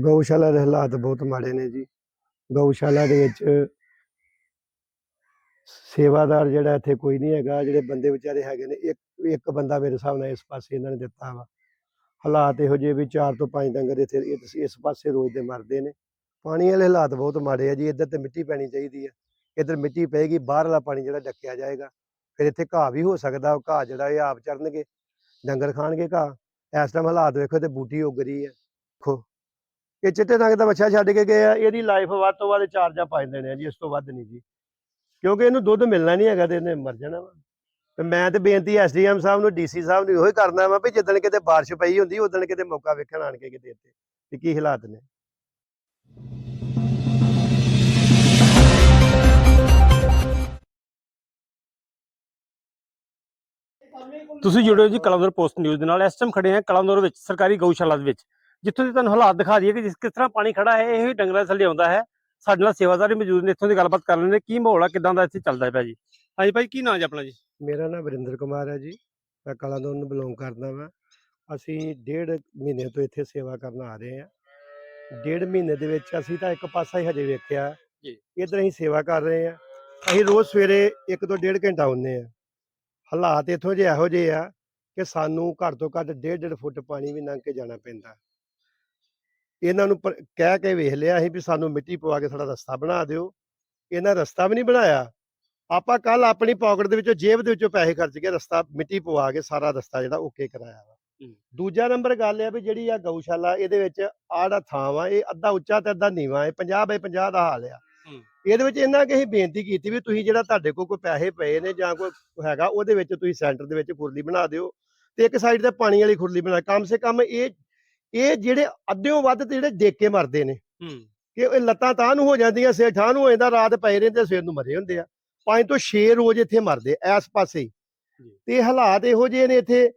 ਗਊਸ਼ਾਲਾ ਦੇ ਹਾਲਾਤ ਬਹੁਤ ਮਾੜੇ ਨੇ ਜੀ। ਗਊਸ਼ਾਲਾ ਦੇ ਵਿੱਚ ਸੇਵਾਦਾਰ ਜਿਹੜਾ ਇੱਥੇ ਕੋਈ ਨਹੀਂ ਹੈਗਾ, ਜਿਹੜੇ ਬੰਦੇ ਵਿਚਾਰੇ ਹੈਗੇ ਨੇ, ਇੱਕ ਇੱਕ ਬੰਦਾ ਮੇਰੇ ਹਿਸਾਬ ਨਾਲ ਇਸ ਪਾਸੇ ਇਹਨਾਂ ਨੇ ਦਿੱਤਾ ਵਾ। ਹਾਲਾਤ ਇਹੋ ਜਿਹੇ ਵੀ 4 ਤੋਂ 5 ਡੰਗਰ ਇੱਥੇ ਇਸ- ਪਾਸੇ ਰੋਜ਼ ਦੇ ਮਰਦੇ ਨੇ। ਪਾਣੀ ਵਾਲੇ ਹਾਲਾਤ ਬਹੁਤ ਮਾੜੇ ਆ ਜੀ, ਇੱਧਰ ਤੇ ਮਿੱਟੀ ਪੈਣੀ ਚਾਹੀਦੀ ਆ। ਇੱਧਰ ਮਿੱਟੀ ਪਏਗੀ, ਬਾਹਰਲਾ ਪਾਣੀ ਜਿਹੜਾ ਡੱਕਿਆ ਜਾਏਗਾ, ਫਿਰ ਇੱਥੇ ਘਾਹ ਵੀ ਹੋ ਸਕਦਾ, ਉਹ ਘਾਹ ਜਿਹੜਾ ਇਹ ਆਪ ਚਰਨਗੇ ਡੰਗਰ ਖਾਣਗੇ ਘਾਹ। ਇਸ ਟਾਈਮ ਹਾਲਾਤ ਵੇਖੋ ਤੇ ਬੂਟੀ ਉੱਗ ਰਹੀ ਹੈ ਦੇਖੋ। ਇਹ ਚਿੱਟੇ ਰੰਗ ਦਾ ਬੱਚਾ ਛੱਡ ਕੇ ਗਏ ਆ ਇਹਦੀ ਲਾਈਫ ਵੱਧ ਤੋਂ ਵੱਧ ਚਾਰ ਜਾਂ ਪੰਜ ਦਿਨ ਹੈ ਜੀ, ਇਸ ਤੋਂ ਵੱਧ ਨਹੀਂ ਜੀ। ਕਿਉਂਕਿ ਇਹਨੂੰ ਦੁੱਧ ਮਿਲਣਾ ਨਹੀਂ ਹੈਗਾ ਤੇ ਇਹਨੇ ਮਰ ਜਾਣਾ ਵਾ। ਤੇ ਮੈਂ ਤੇ ਬੇਨਤੀ ਐਸਡੀਐਮ ਸਾਹਿਬ ਨੂੰ, ਡੀਸੀ ਸਾਹਿਬ ਨੂੰ ਇਹੋ ਹੀ ਕਰਨਾ ਵਾ ਵੀ ਜਿੱਦਣ ਕਿਤੇ ਬਾਰਿਸ਼ ਪਈ ਹੁੰਦੀ ਉਦੋਂ ਕਿਤੇ ਮੌਕਾ ਵੇਖਣ ਆਣ ਕੇ ਕਿਤੇ ਇੱਥੇ, ਵੀ ਕੀ ਹਾਲਾਤ ਨੇ। ਤੁਸੀਂ ਜੁੜੇ ਹੋ ਜੀ ਕਲੰਦਰ ਪੋਸਟ ਨਿਊਜ਼ ਦੇ ਨਾਲ। ਇਸ ਟਾਈਮ ਖੜੇ ਹਾਂ ਕਲੰਦਰ ਵਿੱਚ, ਸਰਕਾਰੀ ਗਊਸ਼ਾਲਾ ਦੇ ਵਿੱਚ। ਜਿੱਥੋਂ ਦੀ ਤੁਹਾਨੂੰ ਹਾਲਾਤ ਦਿਖਾ ਦਈਏ ਕਿ ਜਿਸ ਕਿਸ ਤਰ੍ਹਾਂ ਪਾਣੀ ਖੜਾ ਹੈ ਇਹ ਹੀ ਡੰਗਰਾਂ ਥੱਲੇ ਆਉਂਦਾ ਹੈ। ਸਾਡੇ ਨਾਲ ਸੇਵਾਦਾਰ ਵੀ ਮੌਜੂਦ ਨੇ ਇੱਥੋਂ ਦੀ ਗੱਲਬਾਤ ਕਰ ਲੈਂਦੇ ਕੀ ਮਾਹੌਲ ਆ ਕਿਦਾਂ ਦਾ ਇੱਥੇ ਚੱਲਦਾ ਪਿਆ ਜੀ? ਹਾਂਜੀ ਭਾਈ ਕੀ ਨਾਂ ਜੀ ਆਪਣਾ ਜੀ? ਮੇਰਾ ਨਾਮ ਵਰਿੰਦਰ ਕੁਮਾਰ ਹੈ ਜੀ। ਮੈਂ ਕਲਾਨੌਰ ਨੂੰ ਬਿਲੋਂਗ ਕਰਦਾ ਵਾਂ। ਅਸੀਂ ਡੇਢ ਮਹੀਨੇ ਤੋਂ ਇੱਥੇ ਸੇਵਾ ਕਰਨ ਆ ਰਹੇ ਹਾਂ। ਡੇਢ ਮਹੀਨੇ ਦੇ ਵਿੱਚ ਅਸੀਂ ਤਾਂ ਇੱਕ ਪਾਸਾ ਹੀ ਹਜੇ ਵੇਖਿਆ। ਜੀ। ਇੱਧਰ ਅਸੀਂ ਸੇਵਾ ਕਰ ਰਹੇ ਹਾਂ। ਅਸੀਂ ਰੋਜ਼ ਸਵੇਰੇ ਇੱਕ ਤੋਂ ਡੇਢ ਘੰਟਾ ਆਉਂਦੇ ਹਾਂ। ਹਾਲਾਤ ਇੱਥੋਂ ਜਿਹੇ ਇਹੋ ਜਿਹੇ ਆ ਕਿ ਸਾਨੂੰ ਘੱਟ ਤੋਂ ਘੱਟ ਡੇਢ ਡੇਢ ਫੁੱਟ ਪਾਣੀ ਵੀ ਲੰਘ ਕੇ ਜਾਣਾ ਪੈਂਦਾ। ਇਹਨਾਂ ਨੂੰ ਕਹਿ ਕੇ ਵੇਖ ਲਿਆ ਅਸੀਂ ਵੀ ਸਾਨੂੰ ਮਿੱਟੀ ਪਵਾ ਕੇ ਸਾਡਾ ਰਸਤਾ ਬਣਾ ਦਿਓ ਇਹਨਾਂ ਰਸਤਾ ਵੀ ਨਹੀਂ ਬਣਾਇਆ ਆਪਾਂ ਕੱਲ ਆਪਣੀ ਪਾਕਟ ਦੇ ਵਿੱਚੋਂ ਜੇਬ ਦੇ ਵਿੱਚੋਂ ਪੈਸੇ ਖਰਚ ਕੇ ਰਸਤਾ ਮਿੱਟੀ ਪਵਾ ਕੇ ਸਾਰਾ ਰਸਤਾ ਜਿਹੜਾ ਓਕੇ ਕਰਾਇਆ ਵਾ। ਦੂਜਾ ਨੰਬਰ ਗੱਲ ਇਹ ਆ ਵੀ ਜਿਹੜੀ ਆ ਗਊਸ਼ਾਲਾ ਇਹਦੇ ਵਿੱਚ ਆੜਾ ਥਾਂ ਵਾ ਇਹ ਅੱਧਾ ਉੱਚਾ ਤੇ ਅੱਧਾ ਨੀਵਾ ਹੈ 50 ਬਾਈ 50 ਦਾ ਹਾਲ ਆ। ਇਹਦੇ ਵਿੱਚ ਇਹਨਾਂ ਕਿ ਅਸੀਂ ਬੇਨਤੀ ਕੀਤੀ ਵੀ ਤੁਸੀਂ ਜਿਹੜਾ ਤੁਹਾਡੇ ਕੋਲ ਕੋਈ ਪੈਸੇ ਪਏ ਨੇ ਜਾਂ ਕੋਈ ਹੈਗਾ ਉਹਦੇ ਵਿੱਚ ਤੁਸੀਂ ਸੈਂਟਰ ਦੇ ਵਿੱਚ ਖੁਰਲੀ ਬਣਾ ਦਿਓ ਤੇ ਇੱਕ ਸਾਈਡ ਤੇ ਪਾਣੀ ਵਾਲੀ ਖੁਰਲੀ ਬਣਾ ਕਮ ਸੇ ਕਮ ਇਹ ਇਹ ਜਿਹੜੇ ਅੱਧਿਓਂ ਵੱਧ ਤੇ ਜਿਹੜੇ ਡੇਕ ਕੇ ਮਰਦੇ ਨੇ। ਹੂੰ। ਕਿ ਇਹ ਲੱਤਾਂ ਤਾਂ ਨੂੰ ਹੋ ਜਾਂਦੀਆਂ ਸਿਰ ਠਾਹ ਨੂੰ ਹੋ ਜਾਂਦਾ ਰਾਤ ਪਏ ਰਹਿੰਦੇ ਤੇ ਸਵੇਰ ਨੂੰ ਮਰੇ ਹੁੰਦੇ ਆ। ਪੰਜ ਤੋਂ 6 ਰੋਜ਼ ਇੱਥੇ ਮਰਦੇ ਐਸ ਪਾਸੇ। ਤੇ ਹਾਲਾਤ ਇਹੋ ਜਿਹੇ ਨੇ ਇੱਥੇ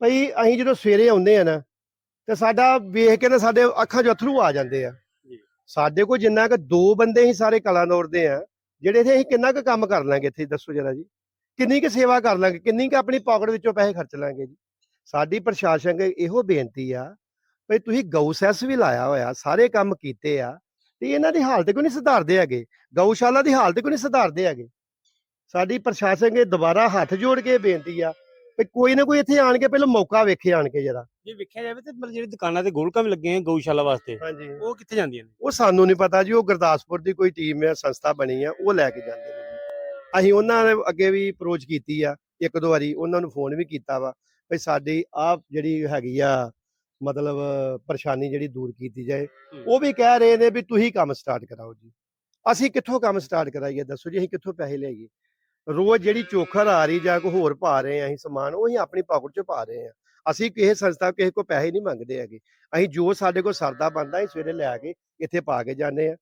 ਭਈ ਅਸੀਂ ਜਦੋਂ ਸਵੇਰੇ ਆਉਂਦੇ ਆ ਨਾ ਤੇ ਸਾਡਾ ਵੇਖ ਕੇ ਨਾ ਸਾਡੇ ਅੱਖਾਂ 'ਚ ਅਥਰੂ ਆ ਜਾਂਦੇ ਆ। ਸਾਡੇ ਕੋਲ ਜਿੰਨਾ ਕਿ ਦੋ ਬੰਦੇ ਹੀ ਸਾਰੇ ਕਲਾਨੌਰ ਦੇ ਆ ਜਿਹੜੇ ਇੱਥੇ ਅਸੀਂ ਕਿੰਨਾ ਕੁ ਕੰਮ ਕਰ ਲਾਂਗੇ ਇੱਥੇ ਦੱਸੋ ਜਰਾ ਜੀ। ਕਿੰਨੀ ਕੁ ਸੇਵਾ ਕਰ ਲਾਂਗੇ ਕਿੰਨੀ ਕੁ ਆਪਣੀ ਪਾਕਟ ਵਿੱਚੋਂ ਪੈਸੇ ਖਰਚ ਲਾਂਗੇ ਜੀ। ਸਾਡੀ ਪ੍ਰਸ਼ਾਸਨ ਇਹੋ ਬੇਨਤੀ ਆ ਭਈ ਤੁਸੀਂ ਗਊ ਸੈਸ ਵੀ ਲਾਇਆ ਹੋਇਆ ਸਾਰੇ ਕੰਮ ਕੀਤੇ ਆ ਤੇ ਇਹਨਾਂ ਦੀ ਹਾਲਤ ਕਿਉਂ ਨਹੀਂ ਸੁਧਾਰਦੇ ਹੈਗੇ? ਗਊਸ਼ਾਲਾ ਦੀ ਹਾਲਤ ਕਿਉਂ ਨਹੀਂ ਸੁਧਾਰਦੇ ਹੈਗੇ? ਸਾਡੀ ਪ੍ਰਸ਼ਾਸਨ ਅੱਗੇ ਦੁਬਾਰਾ ਹੱਥ ਜੋੜ ਕੇ ਬੇਨਤੀ ਆ ਵੀ ਕੋਈ ਨਾ ਕੋਈ ਇੱਥੇ ਆਣ ਕੇ ਪਹਿਲਾਂ ਮੌਕਾ ਵੇਖੇ ਆਣ ਕੇ ਜਰਾ। ਜੇ ਵੇਖਿਆ ਜਾਵੇ ਤੇ ਮਤਲਬ ਜਿਹੜੀ ਦੁਕਾਨਾਂ ਤੇ ਗੋਲਕਾਂ ਵੀ ਲੱਗੇ ਆ ਗਊਸ਼ਾਲਾ ਵਾਸਤੇ ਹਾਂਜੀ। ਉਹ ਕਿੱਥੇ ਜਾਂਦੀਆਂ ਨੇ? ਉਹ ਸਾਨੂੰ ਨਹੀਂ ਪਤਾ ਜੀ ਉਹ ਗੁਰਦਾਸਪੁਰ ਦੀ ਕੋਈ ਟੀਮ ਹੈ ਸੰਸਥਾ ਬਣੀ ਆ ਉਹ ਲੈ ਕੇ ਜਾਂਦੇ ਨੇ ਅਸੀਂ ਉਹਨਾਂ ਦੇ ਅੱਗੇ ਵੀ ਅਪਰੋਚ ਕੀਤੀ ਆ ਇੱਕ ਦੋ ਵਾਰੀ ਉਹਨਾਂ ਨੂੰ ਫੋਨ ਵੀ ਕੀਤਾ ਵਾ ਵੀ ਸਾਡੀ ਆ ਜਿਹੜੀ ਹੈਗੀ ਆ ਮਤਲਬ ਪਰੇਸ਼ਾਨੀ ਜਿਹੜੀ ਦੂਰ ਕੀਤੀ ਜਾਏ। ਹੂੰ। ਉਹ ਵੀ ਕਹਿ ਰਹੇ ਨੇ ਵੀ ਤੁਸੀਂ ਕੰਮ ਸਟਾਰਟ ਕਰਾਓ ਜੀ। ਅਸੀਂ ਕਿੱਥੋਂ ਕੰਮ ਸਟਾਰਟ ਕਰਾਈਏ ਦੱਸੋ ਜੀ ਅਸੀਂ ਕਿੱਥੋਂ ਪੈਸੇ ਲਿਆਈਏ ਰੋਜ਼ ਜਿਹੜੀ ਚੋਖਰ ਆ ਰਹੀ ਜਾਂ ਕੋਈ ਹੋਰ ਪਾ ਰਹੇ ਆ ਅਸੀਂ ਸਮਾਨ ਉਹ ਅਸੀਂ ਆਪਣੀ ਪਾਕਟ 'ਚ ਪਾ ਰਹੇ ਆ। ਅਸੀਂ ਕਿਸੇ ਸੰਸਥਾ ਕਿਸੇ ਕੋ ਪੈਸੇ ਨਹੀਂ ਮੰਗਦੇ ਹੈਗੇ। ਅਸੀਂ ਜੋ ਸਾਡੇ ਕੋਲ ਸਰਦਾ ਬਣਦਾ ਅਸੀਂ ਸਵੇਰੇ ਲੈ ਕੇ ਇੱਥੇ ਪਾ ਕੇ ਜਾਂਦੇ ਆ।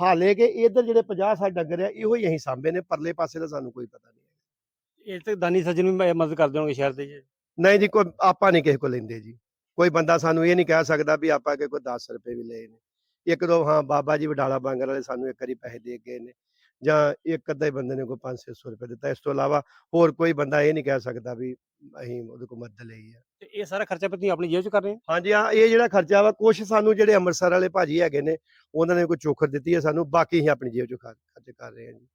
ਹਾਲੇ ਕਿ ਇਧਰ ਜਿਹੜੇ 50 60 ਡੰਗਰ ਆ ਇਹੋ ਹੀ ਅਸੀਂ ਸਾਂਭੇ ਨੇ ਪਰਲੇ ਪਾਸੇ ਦਾ ਸਾਨੂੰ ਕੋਈ ਪਤਾ ਨਹੀਂ ਇਹ ਤੇ ਦਾਨੀ ਸੱਜਣ ਵੀ ਮਦਦ ਕਰਦੇ ਹੋਣਗੇ ਸ਼ਹਿਰ ਦੇ ਜੀ। ਨਹੀਂ ਜੀ ਕੋਈ ਆਪਾਂ ਨਹੀਂ ਕਿਸੇ ਕੋ ਲੈਂਦੇ ਜੀ। ਕੋਈ ਬੰਦਾ ਸਾਨੂੰ ਇਹ ਨਹੀਂ ਕਹਿ ਸਕਦਾ ਵੀ ਆਪਾਂ ਕਿ ਕੋਈ 10 ਰੁਪਏ ਵੀ ਲਏ ਨੇ। ਇੱਕ ਦੋ ਹਾਂ ਬਾਬਾ ਜੀ ਵਡਾਲਾ ਬਾਂਗਰ ਵਾਲੇ ਸਾਨੂੰ ਇੱਕ ਵਾਰੀ ਪੈਸੇ ਦੇ ਗਏ ਨੇ ਜਾਂ ਇੱਕ ਅੱਧਾ ਹੀ ਬੰਦੇ ਨੇ ਕੋਈ 500 ਰੁਪਏ ਦਿੱਤਾ। ਇਸ ਤੋਂ ਇਲਾਵਾ ਹੋਰ ਕੋਈ ਬੰਦਾ ਇਹ ਨਹੀਂ ਕਹਿ ਸਕਦਾ ਵੀ ਅਸੀਂ ਉਹਦੇ ਕੋਲ ਮਦਦ ਲਈ ਹੈ ਤੇ ਇਹ ਸਾਰਾ ਖਰਚਾ ਪਤੀ ਆਪਣੀ ਜੇਬ ਚ ਕਰ ਰਹੇ ਆ ਹਾਂਜੀ ਹਾਂ ਇਹ ਜਿਹੜਾ ਖਰਚਾ ਵਾ ਕੁਛ ਸਾਨੂੰ ਜਿਹੜੇ ਅੰਮ੍ਰਿਤਸਰ ਵਾਲੇ ਭਾਜੀ ਹੈਗੇ ਨੇ ਉਹਨਾਂ ਨੇ ਕੋਈ ਚੋਖਰ ਦਿੱਤੀ ਹੈ ਸਾਨੂੰ ਬਾਕੀ ਅਸੀਂ ਆਪਣੀ ਜੇਬ ਚੋਂ ਖਰ- ਖਰਚ ਕਰ ਰਹੇ ਹਾਂ ਜੀ।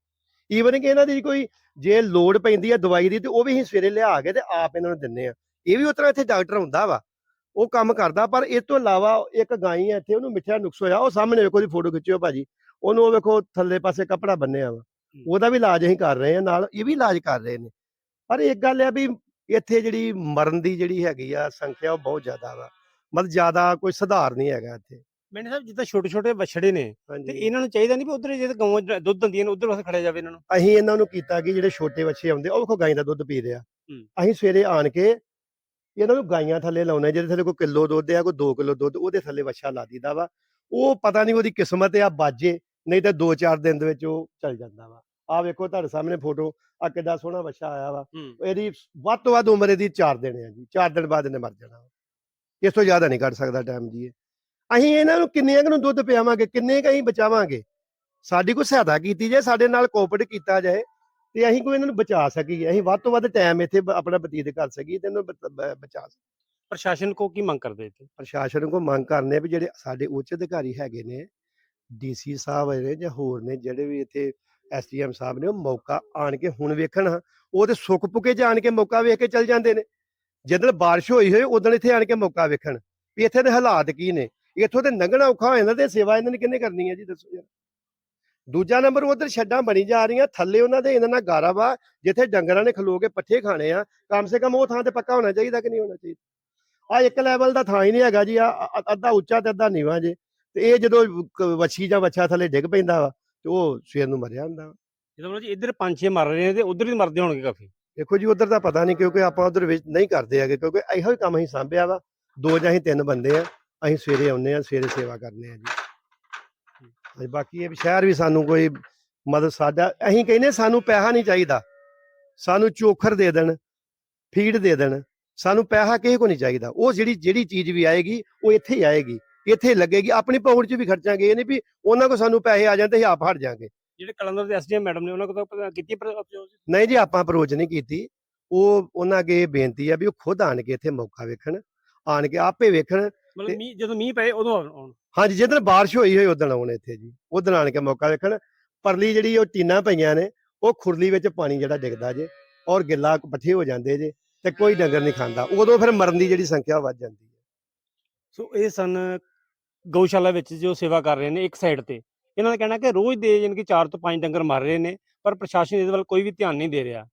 ਈਵਨ ਕਿ ਇਹਨਾਂ ਦੀ ਕੋਈ ਜੇ ਲੋੜ ਪੈਂਦੀ ਹੈ ਦਵਾਈ ਦੀ ਤੇ ਉਹ ਵੀ ਅਸੀਂ ਸਵੇਰੇ ਲਿਆ ਕੇ ਤੇ ਆਪ ਇਹਨਾਂ ਨੂੰ ਦਿੰਨੇ ਆ ਇਹ ਵੀ ਉਤਰਾ ਇੱਥੇ ਡਾਕਟਰ ਹੁੰਦਾ ਵਾ। ਉਹ ਕੰਮ ਕਰਦਾ ਪਰ ਇਹ ਤੋਂ ਇਲਾਵਾ ਇੱਕ ਗਾਈ ਹੈ ਇੱਥੇ ਉਹਨੂੰ ਮਿੱਠਾ ਨੁਕਸ ਹੋਇਆ ਉਹ ਸਾਹਮਣੇ ਵੇਖੋ ਦੀ ਫੋਟੋ ਖਿੱਚਿਓ ਭਾਜੀ ਉਹਨੂੰ ਉਹ ਵੇਖੋ ਥੱਲੇ ਪਾਸੇ ਕੱਪੜਾ ਬੰਨਿਆ ਵਾ ਉਹਦਾ ਵੀ ਇਲਾਜ ਅਸੀਂ ਕਰ ਰਹੇ ਹਾਂ ਨਾਲ ਇਹ ਵੀ ਇਲਾਜ ਕਰ ਰਹੇ ਨੇ। ਪਰ ਇੱਕ ਗੱਲ ਹੈ ਵੀ ਇੱਥੇ ਜਿਹੜੀ ਮਰਨ ਦੀ ਜਿਹੜੀ ਹੈਗੀ ਆ ਸੰਖਿਆ ਉਹ ਬਹੁਤ ਜ਼ਿਆਦਾ ਵਾ ਮਤਲਬ ਜ਼ਿਆਦਾ ਕੋਈ ਸੁਧਾਰ ਨਹੀਂ ਹੈਗਾ ਇੱਥੇ। ਮੈਨੂੰ ਸਾਹਿਬ ਜਿੱਦਾਂ ਛੋਟੇ ਛੋਟੇ ਵੱਛੜੇ ਨੇ ਤੇ ਇਹਨਾਂ ਨੂੰ ਚਾਹੀਦਾ ਨਹੀਂ ਵੀ ਉਧਰ ਜੇ ਗਊਆਂ ਦੁੱਧ ਦਿੰਦੀਆਂ ਨੇ ਉਧਰ ਵਾਸਤੇ ਖੜਿਆ ਜਾਵੇ ਇਹਨਾਂ ਨੂੰ? ਅਸੀਂ ਇਹਨਾਂ ਨੂੰ ਕੀਤਾ ਕਿ ਜਿਹੜੇ ਛੋਟੇ ਬੱਚੇ ਆਉਂਦੇ ਉਹ ਵੇਖੋ ਗਾਂ ਦਾ ਦੁੱਧ ਪੀ ਹੂੰ। ਅਸੀਂ ਸਵੇਰੇ ਆਣ ਕੇ ਇਹਨਾਂ ਨੂੰ ਗਾਈਆਂ ਥੱਲੇ ਲਾਉਣਾ ਜਿਹਦੇ ਥੱਲੇ ਕੋਈ ਕਿਲੋ ਦੁੱਧ ਆ ਕੋਈ 2 ਕਿਲੋ ਦੁੱਧ ਉਹਦੇ ਥੱਲੇ ਵੱਛਾ ਲਾ ਦੀਦਾ ਵਾ। ਉਹ ਪਤਾ ਨਹੀਂ ਉਹਦੀ ਕਿਸਮਤ ਆ ਬਾਜੇ ਨਹੀਂ ਤਾਂ 2-4 ਦਿਨ ਦੇ ਵਿੱਚ ਉਹ ਚੱਲ ਜਾਂਦਾ ਵਾ। ਆ ਵੇਖੋ ਤੁਹਾਡੇ ਸਾਹਮਣੇ ਫੋਟੋ ਆ ਕਿੱਡਾ ਸੋਹਣਾ ਵੱਛਾ ਆਇਆ ਵਾ। ਇਹਦੀ ਵੱਧ ਤੋਂ ਵੱਧ ਉਮਰ ਇਹਦੀ 4 ਦਿਨ ਹੈ ਜੀ 4 ਦਿਨ ਬਾਅਦ ਇਹਨੇ ਮਰ ਜਾਣਾ। ਵਾ। ਇਸ ਤੋਂ ਜ਼ਿਆਦਾ ਨਹੀਂ ਕੱਢ ਸਕਦਾ ਟਾਈਮ ਜੀ। ਅਸੀਂ ਇਹਨਾਂ ਨੂੰ ਕਿੰਨੇ ਕੁ ਨੂੰ ਦੁੱਧ ਪਿਆਵਾਂਗੇ ਕਿੰਨੇ ਕੁ ਅਸੀਂ ਬਚਾਵਾਂਗੇ? ਸਾਡੀ ਕੋਈ ਸਹਾਇਤਾ ਕੀਤੀ ਜਾਏ ਸਾਡੇ ਨਾਲ ਕੋਆਪਰੇਟ ਕੀਤਾ ਜਾਏ ਤੇ ਅਸੀਂ ਕੋਈ ਇਹਨਾਂ ਨੂੰ ਬਚਾ ਸਕੀਏ ਅਸੀਂ ਵੱਧ ਤੋਂ ਵੱਧ ਟਾਈਮ ਇੱਥੇ ਬ- ਆਪਣਾ ਬਤੀਤ ਕਰ ਸਕੀਏ ਤੇ ਇਹਨਾਂ ਨੂੰ ਬ- ਬਚਾ ਸਕੀਏ। ਪ੍ਰਸ਼ਾਸਨ ਕੋ ਕੀ ਮੰਗ ਕਰਦੇ ਇੱਥੇ? ਪ੍ਰਸ਼ਾਸਨ ਕੋ ਮੰਗ ਕਰਨੇ ਵੀ ਜਿਹੜੇ ਸਾਡੇ ਉੱਚ ਅਧਿਕਾਰੀ ਹੈਗੇ ਨੇ ਡੀਸੀ ਸਾਹਿਬ ਨੇ ਜਾਂ ਹੋਰ ਨੇ ਜਿਹੜੇ ਵੀ ਇੱਥੇ ਐਸਡੀਐਮ ਸਾਹਿਬ ਨੇ ਉਹ ਮੌਕਾ ਆਣ ਕੇ ਹੁਣ ਵੇਖਣ ਹਾਂ। ਉਹ ਤੇ ਸੁੱਕ ਪੁਕੇ ਜਾਣ ਕੇ ਮੌਕਾ ਵੇਖ ਕੇ ਚੱਲ ਜਾਂਦੇ ਨੇ। ਜਦੋਂ ਬਾਰਿਸ਼ ਹੋਈ ਹੋਏ ਉਦੋਂ ਇੱਥੇ ਆਣ ਕੇ ਮੌਕਾ ਵੇਖਣ। ਵੀ ਇੱਥੇ ਦੇ ਹਾਲਾਤ ਕੀ ਨੇ? ਇੱਥੋਂ ਤੇ ਲੰਘਣਾ ਔਖਾ ਹੋ ਜਾਂਦਾ ਤੇ ਸੇਵਾ ਇਹਨਾਂ ਨੇ ਕਿੰਨੇ ਕਰਨੀ ਹੈ ਜੀ ਦੱਸੋ ਯਾਰ ਦੂਜਾ ਨੰਬਰ ਉਧਰ ਛੱਡਾਂ ਬਣੀ ਜਾ ਰਹੀਆਂ ਥੱਲੇ ਉਹਨਾਂ ਦੇ ਇਹਨਾਂ ਨਾਲ ਗਾਰਾ ਵਾ ਜਿੱਥੇ ਡੰਗਰਾਂ ਨੇ ਖਲੋ ਕੇ ਪੱਠੇ ਖਾਣੇ ਆ ਕਮ ਸੇ ਕਮ ਉਹ ਥਾਂ ਤੇ ਪੱਕਾ ਹੋਣਾ ਚਾਹੀਦਾ ਕਿ ਨਹੀਂ ਹੋਣਾ ਚਾਹੀਦਾ? ਆ ਇੱਕ ਲੈਵਲ ਦਾ ਥਾਂ ਹੀ ਨਹੀਂ ਹੈਗਾ ਜੀ ਆ ਅੱਧਾ ਉੱਚਾ ਤੇ ਅੱਧਾ ਨੀਵਾਂ ਜੇ ਤੇ ਇਹ ਜਦੋਂ ਵੱਛੀ ਜਾਂ ਵੱਛਾ ਥੱਲੇ ਡਿੱਗ ਪੈਂਦਾ ਵਾ ਤੇ ਉਹ ਸਵੇਰ ਨੂੰ ਮਰਿਆ ਹੁੰਦਾ। ਜਦੋਂ ਜੀ ਇੱਧਰ ਪੰਜ ਛੇ ਮਰ ਰਹੇ ਨੇ ਤੇ ਉਧਰ ਵੀ ਮਰਦੇ ਹੋਣਗੇ ਕਾਫੀ। ਦੇਖੋ ਜੀ ਉਧਰ ਦਾ ਪਤਾ ਨਹੀਂ ਕਿਉਂਕਿ ਆਪਾਂ ਉਧਰ ਵਿੱਚ ਨਹੀਂ ਕਰਦੇ ਹੈਗੇ ਕਿਉਂਕਿ ਇਹੋ ਹੀ ਕੰਮ ਅਸੀਂ ਸਾਂਭਿਆ ਵਾ ਦੋ ਜਾਂ ਅਸੀਂ ਤਿੰਨ ਬੰਦੇ ਆ ਅਸੀਂ ਸਵੇਰੇ ਆਉਂਦੇ ਆ ਸਵੇਰੇ ਸੇਵਾ ਕਰਨੇ ਆ ਜੀ। ਹਾਂਜੀ, ਬਾਕੀ ਇਹ ਵੀ ਸ਼ਹਿਰ ਵੀ ਸਾਨੂੰ ਕੋਈ ਮਦਦ ਸਾਡਾ ਅਸੀਂ ਕਹਿੰਦੇ ਸਾਨੂੰ ਪੈਸਾ ਨਹੀਂ ਚਾਹੀਦਾ। ਸਾਨੂੰ ਚੋਖਰ ਦੇ ਦੇਣ ਫੀਡ ਦੇ ਦੇਣ ਸਾਨੂੰ ਪੈਸਾ ਕਿਸੇ ਕੋ ਨਹੀਂ ਚਾਹੀਦਾ। ਉਹ ਜਿਹੜੀ ਜਿਹੜੀ ਚੀਜ਼ ਵੀ ਆਏਗੀ ਉਹ ਇੱਥੇ ਹੀ ਆਏਗੀ। ਇੱਥੇ ਲੱਗੇਗੀ ਆਪਣੀ ਪੌੜ 'ਚ ਵੀ ਖਰਚਾਂਗੇ ਇਹ ਨਹੀਂ ਵੀ ਉਹਨਾਂ ਕੋ ਸਾਨੂੰ ਪੈਸੇ ਆ ਜਾਂਦੇ ਅਸੀਂ ਆਪ ਹਟ ਜਾਾਂਗੇ। ਜਿਹੜੇ ਕਲੰਦਰ ਦੇ ਐਸਡੀਐਮ ਮੈਡਮ ਨੇ ਉਹਨਾਂ ਕੋਲ ਤਾਂ ਕੀਤੀ? ਨਹੀਂ ਜੀ ਆਪਾਂ ਅਪਰੋਚ ਨਹੀਂ ਕੀਤੀ। ਉਹ ਉਹਨਾਂ ਅੱਗੇ ਬੇਨਤੀ ਆ ਵੀ ਉਹ ਖੁਦ ਆਣ ਕੇ ਇੱਥੇ ਮੌਕਾ ਵੇਖਣ ਆਣ ਕੇ ਆਪੇ ਵੇਖਣ ਮਤਲਬ ਮੀਂਹ ਜਦੋਂ ਮੀਂਹ ਪਏ ਉਦੋਂ ਆਉਣ- ਹਾਂਜੀ ਜਿੱਦਣ ਬਾਰਿਸ਼ ਹੋਈ ਹੋਈ ਉਦੋਂ ਆਉਣ ਇੱਥੇ ਜੀ। ਉਦੋਂ ਆਣ ਕੇ ਮੌਕਾ ਵੇਖਣ ਪਰਲੀ ਜਿਹੜੀ ਉਹ ਟੀਨਾਂ ਪਈਆਂ ਨੇ ਉਹ ਖੁਰਲੀ ਵਿੱਚ ਪਾਣੀ ਜਿਹੜਾ ਡਿੱਗਦਾ ਜੇ ਔਰ ਗਿੱਲਾ ਪੱਠੇ ਹੋ ਜਾਂਦੇ ਜੇ ਤੇ ਕੋਈ ਡੰਗਰ ਨਹੀਂ ਖਾਂਦਾ। ਉਦੋਂ ਫਿਰ ਮਰਨ ਦੀ ਜਿਹੜੀ ਸੰਖਿਆ ਵੱਧ ਜਾਂਦੀ ਹੈ। ਸੋ ਇਹ ਸਨ ਗਊਸ਼ਾਲਾ ਵਿੱਚ ਜੋ ਸੇਵਾ ਕਰ ਰਹੇ ਨੇ ਇੱਕ ਸਾਈਡ ਤੇ। ਇਹਨਾਂ ਦਾ ਕਹਿਣਾ ਕਿ ਰੋਜ਼ ਦੇ ਯਾਨੀ ਕਿ 4 ਤੋਂ 5 ਡੰਗਰ ਮਰ ਰਹੇ ਨੇ ਪਰ ਪ੍ਰਸ਼ਾਸਨ ਇਹਦੇ ਵੱਲ ਕੋਈ ਵੀ ਧਿਆਨ ਨਹੀਂ ਦੇ ਰਿਹਾ।